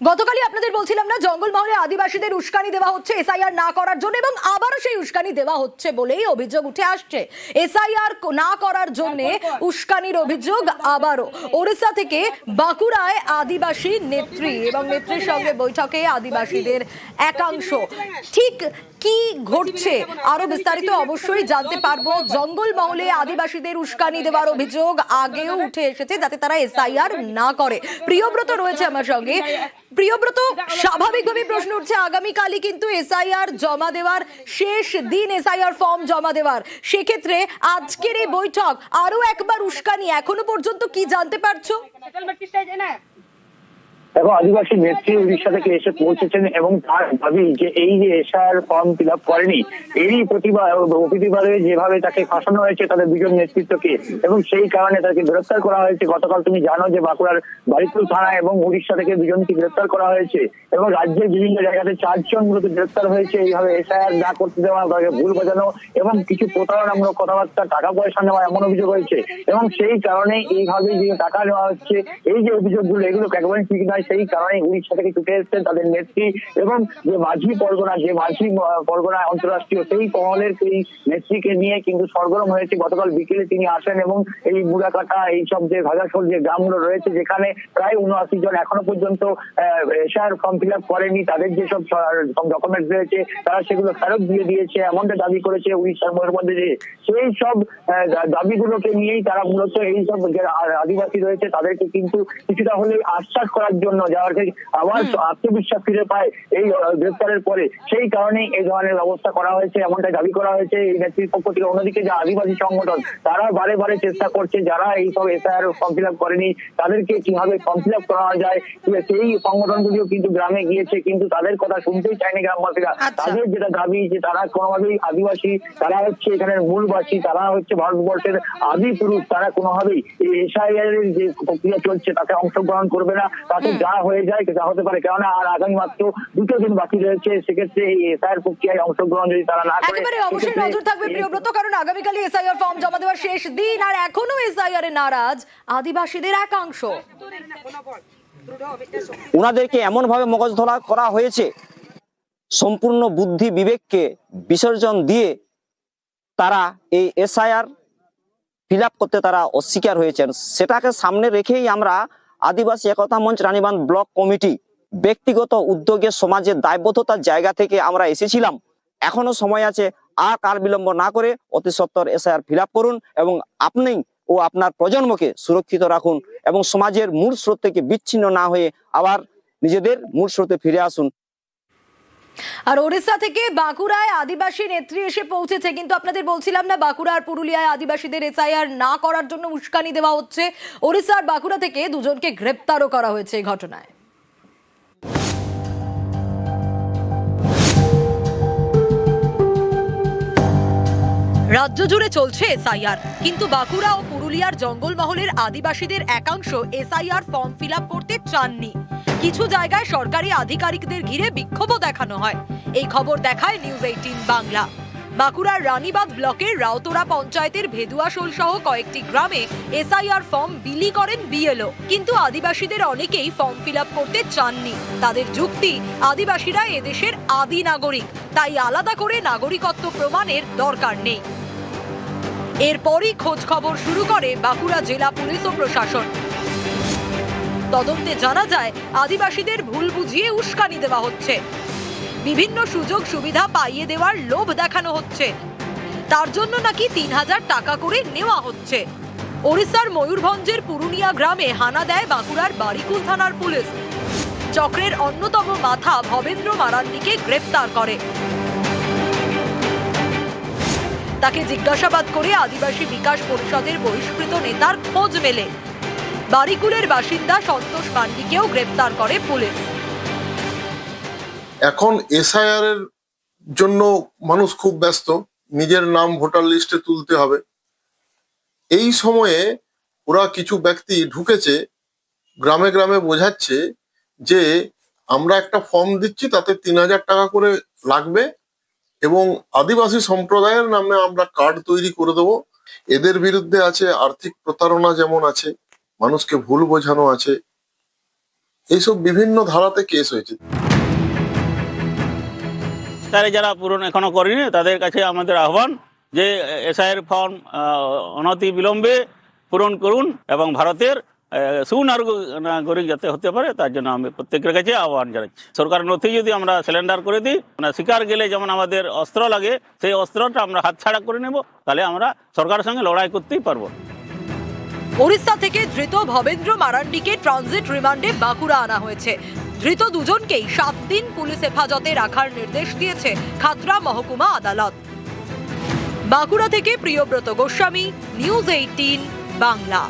গতকালই আপনাদের বলছিলাম না জঙ্গলমহলে আদিবাসীদের উস্কানি দেওয়া হচ্ছে এসআইআর না করার জন্য এবং আবারও সেই উস্কানি দেওয়া হচ্ছে বলেই অভিযোগ উঠে আসছে। এসআইআর না করার জন্য উস্কানির অভিযোগ আবারও। ওড়িশা থেকে বাঁকুড়ায় আদিবাসী নেত্রী এবং নেত্রীর সঙ্গে বৈঠকে আদিবাসীদের একাংশ। ঠিক কি ঘটছে? আরও বিস্তারিত অবশ্যই জানতে পারব। জঙ্গলমহলে আদিবাসীদের উস্কানি দেওয়ার অভিযোগ আগেও উঠে এসেছে যাতে তারা এসআইআর না করে। প্রিয়ব্রত রয়েছে আমার সঙ্গে। প্রিয়ব্রত, স্বাভাবিকভাবেই প্রশ্ন উঠছে, আগামীকালই কিন্তু এসআইআর জমা দেওয়ার, শেষ দিন এসআইআর ফর্ম জমা দেওয়ার। সেক্ষেত্রে আজকের এই বৈঠক আরও একবার উস্কানি, এখনও পর্যন্ত কি জানতে পারছ? দেখো, আদিবাসী নেত্রী উড়িষ্যা থেকে এসে পৌঁছেছেন এবং তার দাবি যে এই যে এশার ফর্ম ফিল আপ করেনি, এরই প্রতিবাদ প্রতিবাদে যেভাবে তাকে ফাঁসানো হয়েছে তাদের দুজন নেতৃত্বকে এবং সেই কারণে তাকে গ্রেফতার করা হয়েছে। গতকাল তুমি জানো যে বাঁকুড়ার বারিকুল থানা এবং উড়িষ্যা থেকে দুজনকে গ্রেফতার করা হয়েছে এবং রাজ্যের বিভিন্ন জায়গাতে চারজন মূলত গ্রেফতার হয়েছে। এইভাবে এসআইআর না করতে দেওয়া, তাকে ভুল বোঝানো এবং কিছু প্রতারণামূলক কথাবার্তা, টাকা পয়সা নেওয়া এমন অভিযোগ হয়েছে। এবং সেই কারণে এইভাবে যে টাকা নেওয়া হচ্ছে, এই যে অভিযোগগুলো, এগুলো একেবারে ঠিক নয় সেই কারণে উড়িষ্যা থেকে ছুটে এসেছেন তাদের নেত্রী এবং যে মাঝি পরগনা, যে মাঝি পরগনা অন্তরাষ্ট্রীয় সেই মহলের সেই নেত্রীকে নিয়ে কিন্তু সরগরম হয়েছে। গতকাল বিকেলে তিনি আসেন এবং এই বুড়াকাটা এইসব যে ভাগাসোল যে গ্রামগুলো রয়েছে, যেখানে প্রায় উনআশি জন এখনও পর্যন্ত এশার ফর্ম ফিল আপ করেনি, তাদের যেসব ডকুমেন্ট রয়েছে, তারা সেগুলো ফেরত দিয়ে দিয়েছে, এমনটা দাবি করেছে উড়িষ্যার মধ্যে যে সেই সব দাবিগুলোকে নিয়েই তারা মূলত এই সব আদিবাসী রয়েছে, তাদেরকে কিন্তু কিছুটা হলে আশ্বাস করার জন্য যাওয়ার থেকে আবার আত্মবিশ্বাস ফিরে পায় এই গ্রেফতারের পরে। সেই কারণেই এই ধরনের ব্যবস্থা করা হয়েছে এমনটা দাবি করা হয়েছে। এই নেত্রীর পক্ষ থেকে অন্যদিকে যে আদিবাসী সংগঠন তারা বারে বারে চেষ্টা করছে যারা এই সব এসআইআর ফর্ম ফিল আপ করেনি তাদেরকে কীভাবে ফর্ম ফিল আপ করা যায়? সেই সংগঠনগুলিও কিন্তু গ্রামে গিয়েছে কিন্তু তাদের কথা শুনতেই চায়নি গ্রামবাসীরা। আচ্ছা। তাদের যেটা দাবি যে তারা কোনোভাবেই আদিবাসী তারা হচ্ছে এখানের মূলবাসী তারা হচ্ছে ভারতবর্ষের আদি পুরুষ তারা কোনোভাবেই এই এসআইআর এর যে প্রক্রিয়া চলছে তাতে অংশগ্রহণ করবে না। তাতে যা হয়ে যায় যা হতে পারে। কেননা আর আগামী মাত্র দুটো দিন বাকি রয়েছে সেক্ষেত্রে এই এসআইআর প্রক্রিয়ায় অংশগ্রহণ যদি তারা না করে একেবারে অবশ্যই নজর থাকবে প্রিয়ব্রত কারণ আগামীকালই এসআইআর ফর্ম জমা দেওয়ার শেষ দিন আর এখনও এসআইআর এ নারাজ আদিবাসীদের একাংশ। ওনাদেরকে এমনভাবে মগজ ধরা করা হয়েছে সম্পূর্ণ বুদ্ধি বিবেককে বিসর্জন দিয়ে তারা এই এসআইআর ফিল করতে তারা অস্বীকার হয়েছেন। সেটাকে সামনে রেখেই আমরা আদিবাসী একতা মঞ্চ রানীবান ব্লক কমিটি ব্যক্তিগত উদ্যোগে সমাজের দায়বদ্ধতার জায়গা থেকে আমরা এসেছিলাম। এখনও সময় আছে আর কার বিলম্ব না করে অতি সত্তর এসআইআর ফিল করুন এবং আপনি ও আপনার প্রজন্মকে সুরক্ষিত রাখুন এবং সমাজের মূল স্রোত থেকে বিচ্ছিন্ন না হয়ে আবার নিজেদের মূল স্রোতে ফিরে আসুন। আর ওড়িশা থেকে বাঁকুড়ায় আদিবাসী নেত্রী এসে পৌঁছেছে, কিন্তু আপনাদের বলছিলাম না বাঁকুড়া আর পুরুলিয়ায় আদিবাসীদের এসআইআর না করার জন্য উস্কানি দেওয়া হচ্ছে। ওড়িশা আর বাঁকুড়া থেকে দুজনকে গ্রেপ্তারও করা হয়েছে এই ঘটনায়। রাজ্য জুড়ে চলছে এসআইআর, কিন্তু বাঁকুড়া ও পুরুলিয়ার জঙ্গলমহলের আদিবাসীদের একাংশ এসআইআর ফর্ম ফিল করতে চাননি। কিছু জায়গায় সরকারি আধিকারিকদের ঘিরে বিক্ষোভও দেখানো হয়। এই খবর দেখায় নিউজ এইটিন বাংলা। বাঁকুড়ার রানীবাঁধ ব্লকের রাউতরা পঞ্চায়েতের ভেদুয়াশোল সহ কয়েকটি গ্রামে এসআইআর ফর্ম বিলি করেন বিএলও। কিন্তু আদিবাসীদের অনেকেই ফর্ম ফিল করতে চাননি। তাদের যুক্তি, আদিবাসীরা এদেশের আদি নাগরিক। তাই আলাদা করে নাগরিকত্ব প্রমাণের দরকার নেই। এরপরই খোঁজ খবর শুরু করে বাঁকুড়া জেলা পুলিশ ও প্রশাসন। তদন্তে জানা যায়, আদিবাসীদের ভুল বুঝিয়ে উস্কানি দেওয়া হচ্ছে। বিভিন্ন সুযোগ সুবিধা পাইয়ে দেওয়ার লোভ দেখানো হচ্ছে। তার জন্য নাকি তিন হাজার টাকা করে নেওয়া হচ্ছে। ওড়িশার ময়ূরভঞ্জের পুরুনিয়া গ্রামে হানা দেয় বাঁকুড়ার বারিকুল থানার পুলিশ। চক্রের অন্যতম মাথা ভবেন্দ্র মারান্ডিকে গ্রেফতার করে। তাকে জিজ্ঞাসাবাদ করে আদিবাসী বিকাশ পরিষদের বহিষ্কৃত নেতার খোঁজ মেলে। বারিকুলের বাসিন্দা সন্তোষ মান্ডিকেও গ্রেপ্তার করে পুলিশ। এখন এসআইআর এর জন্য মানুষ খুব ব্যস্ত। নিজের নাম ভোটার লিস্টে তুলতে হবে। এই সময়ে ওরা কিছু ব্যক্তি ঢুকেছে, গ্রামে গ্রামে বোঝাচ্ছে যে আমরা একটা ফর্ম দিচ্ছি, তাতে তিন হাজার টাকা করে লাগবে এবং আদিবাসী সম্প্রদায়ের নামে আমরা কার্ড তৈরি করে দেবো। এদের বিরুদ্ধে আছে আর্থিক প্রতারণা যেমন আছে মানুষকে ভুল বোঝানো আছে। এইসব বিভিন্ন ধারাতে কেস হয়েছে। তারা যারা পূরণ এখনও করেনি, তাদের কাছে আমাদের আহ্বান যে এসআইয়ের ফর্ম অনতি বিলম্বে পূরণ করুন এবং ভারতের সুনাগরিক যাতে হতে পারে, তার জন্য আমি প্রত্যেকের কাছে আহ্বান জানাচ্ছি। সরকার নথি যদি আমরা সিলিন্ডার করে দিই মানে শিকার গেলে যেমন আমাদের অস্ত্র লাগে, সেই অস্ত্রটা আমরা হাতছাড়া করে নেব, তাহলে আমরা সরকারের সঙ্গে লড়াই করতেই পারব। ওড়িশা থেকে ধৃত ভবেন্দ্র মারান্ডিকে ট্রানজিট রিমান্ডে বাঁকুড়া আনা হয়েছে। ধৃত দুজনকেই সাত দিন পুলিশ হেফাজতে রাখার নির্দেশ দিয়েছে খাতরা মহকুমা আদালত। বাঁকুড়া থেকে প্রিয়ব্রত গোস্বামী, নিউজ এইটিন, বাংলা।